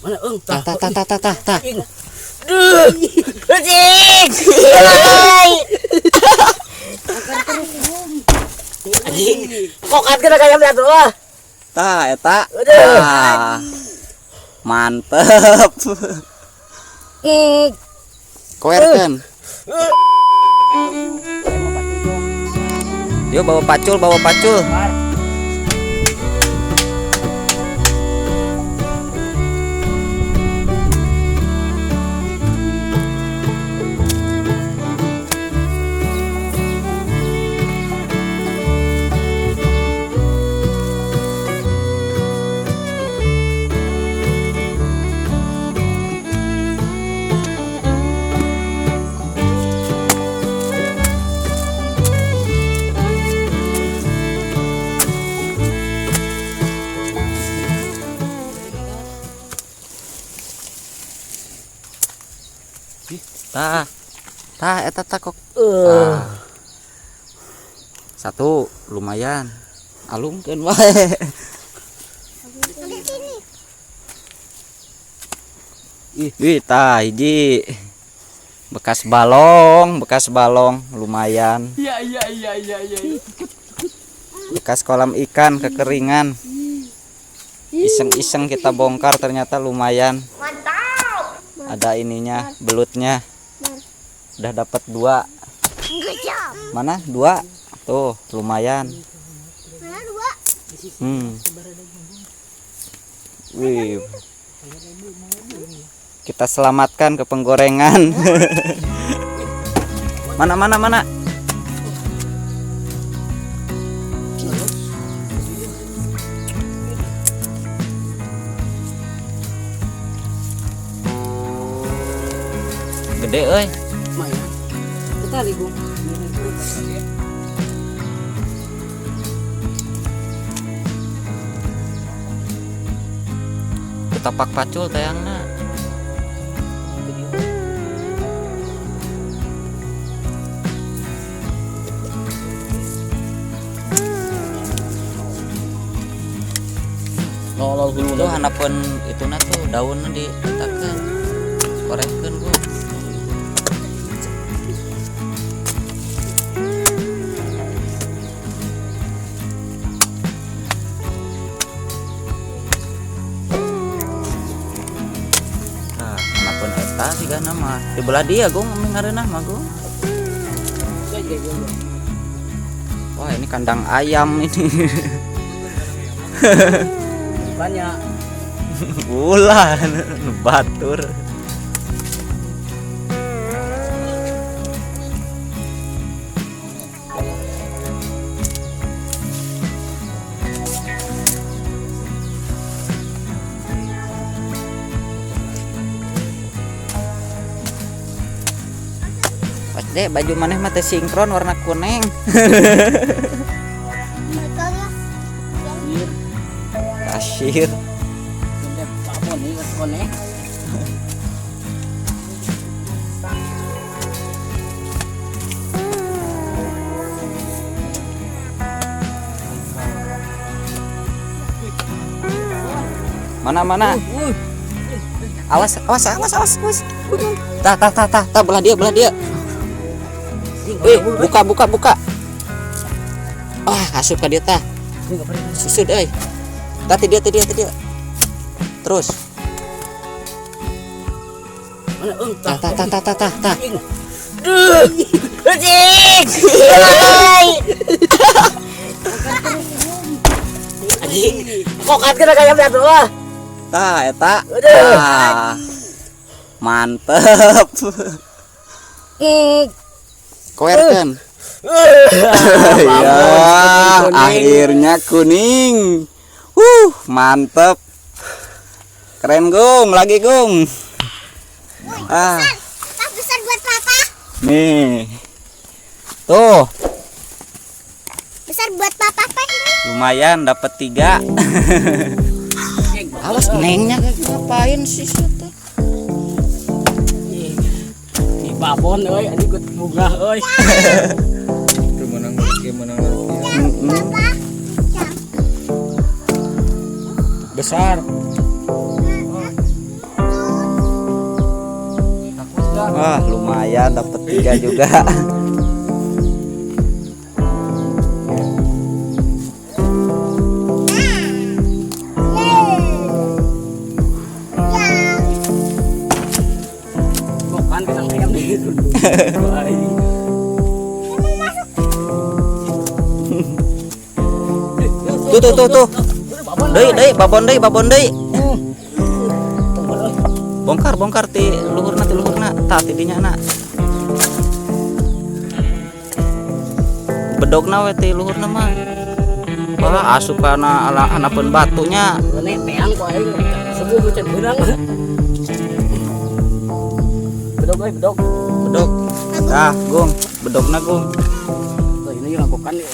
Mana eng Tah tah tah tah tah tah tah. Duh. Anjing. Anjing. Kok kena kayak lihat tuh. Tah eta. Tah. Mantep. Koerkeun. Yo bawa pacul, bawa pacul. Tah. Tah eta tah kok. Ah. Satu lumayan. Alungkeun wae. Ih, wih, tah hiji. Bekas balong, bekas balong lumayan. Iya iya iya iya iya. Bekas kolam ikan kekeringan. Iseng-iseng kita bongkar ternyata lumayan. Ada ininya, belutnya. Udah dapat dua. Mana? Dua. Tuh, lumayan. Hmm. Wih. Kita selamatkan ke penggorengan. mana mana mana? Gede euy. Kita ligung. Ketapak pacul tayangna. Nolol dulu Tuh hanapeun itu tuh daunnya diletakkan. Korengkeun nama. Di belah dia gong mingareunah mah gong. Wah, ini kandang ayam ini. Banyak. Bulan batur. Deh baju maneh mah teh sinkron warna kuning. Kasir. Mana mana? Awas, awas, awas, awas, awas. Tah, tah, tah, tah, tah, belah dia, belah dia. Eh, buka, buka, buka. Ah, asup ke dia tah. Susut, euy. Tah, ti dia, ti dia, ti dia. Terus. Mana eng Tah, tah, tah, tah, tah, tah, tah. Duh. Anjing. Anjing. Kok kan kena kayak lihat tuh. Tah, eta. Aduh. Tah. Mantep. Koerkeun. ya, akhirnya kuning. Uh, mantep. Keren, Gung. Lagi, Gung. Ah, Tas besar buat papa. nih. Tuh, Besar buat papa apa ini? lumayan dapat tiga. Awas nengnya ngapain sih babon euy anjing gue munggah euy itu menang rezeki menang rezeki besar. Ah lumayan dapat tiga juga. tuh tuh tuh tuh. Dei dei babon dei babon dei bongkar bongkar ti. Luhurna ti luhurna. Tah tidinya na. Bedogna we ti luhurna mah wah asupana ala anapeun batunya. Peang aing. Sebuah macam benang. Bedog euy, bedog. bedog tah gung bedogna gung Tuh ini lakukan nih.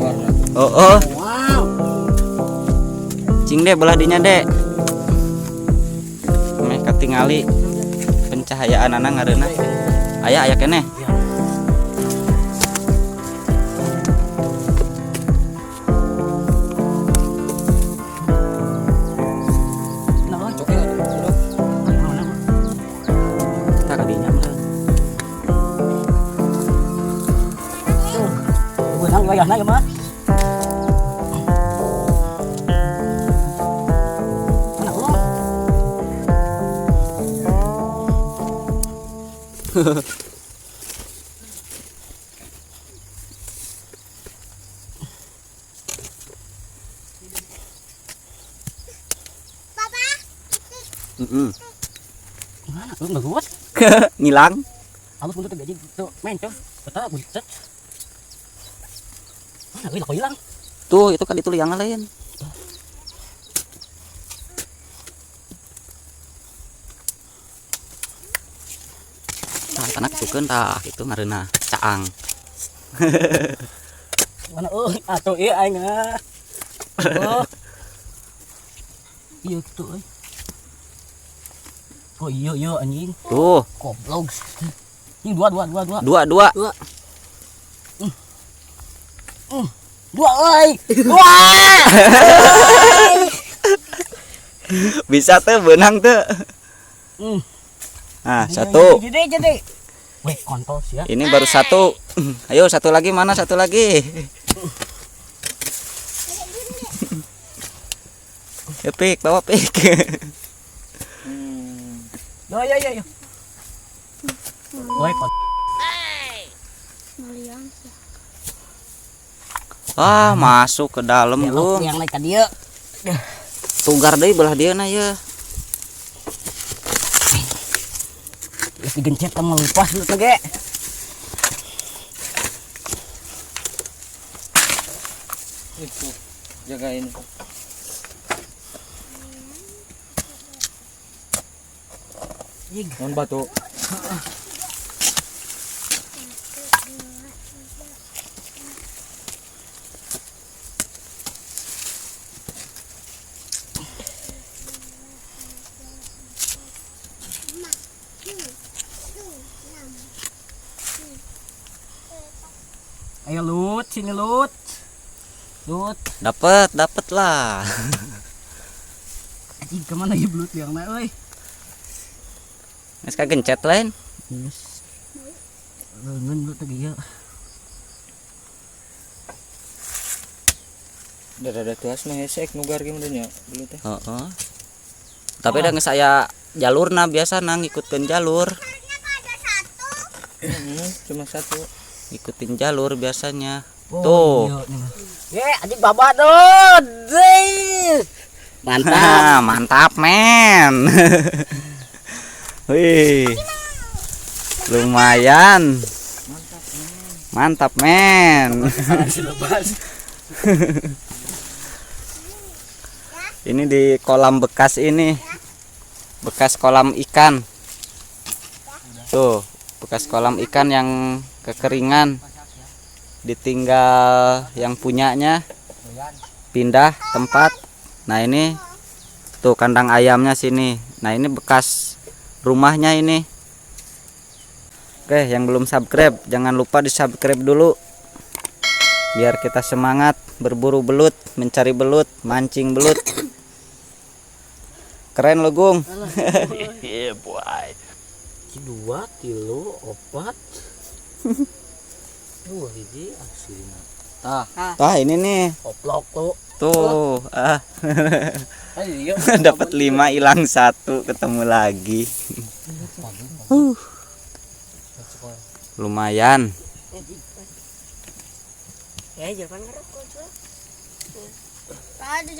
warna oh oh Wow. cing deh belah dinya deh meh katingali pencahayaan anak ngareuna aya aya keneh Wayahna ya mah. Mana? Lu enggak kuat. ngilang Halus gaji tuh main. Kata aku cet. Mana kok hilang? tuh itu kan itu yang lain tah tanah kisukeun tah itu ngareuna caang Mana euy atuh ieu aing ah. Oh. Iya gitu euy. Oh iya iya anjing. tuh Goblok. Ini dua dua dua dua. dua dua Dua. Dua euy. Wah. bisa tuh benang tuh Hmm. nah satu Jadi jadi. Weh, kontol sih ya. ini baru satu ayo satu lagi mana satu lagi ya pik bawa pik Yo yo. Maliang. Ah masuk ke dalam Ya, gung yang naik ke dia. tugar deh belah dia na ya. Digencet kamu lepas lu tege. itu jagain. Non batu Ayo lut, sini lut. Lut. dapet dapet lah Anjing ke mana ya belut yang na euy? Nes gencet lain Yes. Leungeun lu teh ieu. Dada tuas mah hesek nugar gimana nya dulu teh. Heeh. Tapi dah geus aya jalurna biasa nang ngikutkeun jalur. Hmm, cuma satu. Ikutin jalur biasanya. Oh, Tuh. iya. Ye, anjing babat dong. Zing. Mantap. Mantap men. Wih. Lumayan. Mantap men. Ini di kolam bekas ini. Bekas kolam ikan. Tuh, bekas kolam ikan yang kekeringan. Ditinggal yang punyanya pindah tempat. Nah, ini tuh kandang ayamnya sini. Nah, ini bekas rumahnya ini. Oke, yang belum subscribe jangan lupa di subscribe dulu. Biar kita semangat berburu belut, mencari belut, mancing belut. Keren lo, Gung. Iya, boy. Dua, tilu, opat. Dua hiji aslinya. Tah, Tah, ini nih. oplok tuh. Tuh, ah. Ayo, Dapat lima hilang satu, ketemu lagi. Uh. Lumayan. Ya, jangan ngerokok. Ada